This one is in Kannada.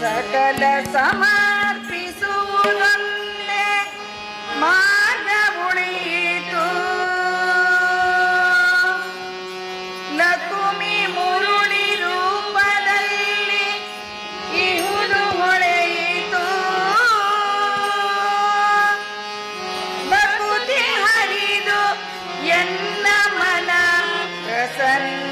ಸಕಲ ಸಮರ್ಪಿಸುವುದನ್ನೇ ಮಾರ್ಗ ಉಳಿಯಿತು ನಕುಮಿ ಮುರುಳಿ ರೂಪದಲ್ಲಿ ಇಹುದು ಹೊಳೆಯಿತು. ನಕುತಿ ಹರಿದು ಎನ್ನ ಮನ ಪ್ರಸನ್ನ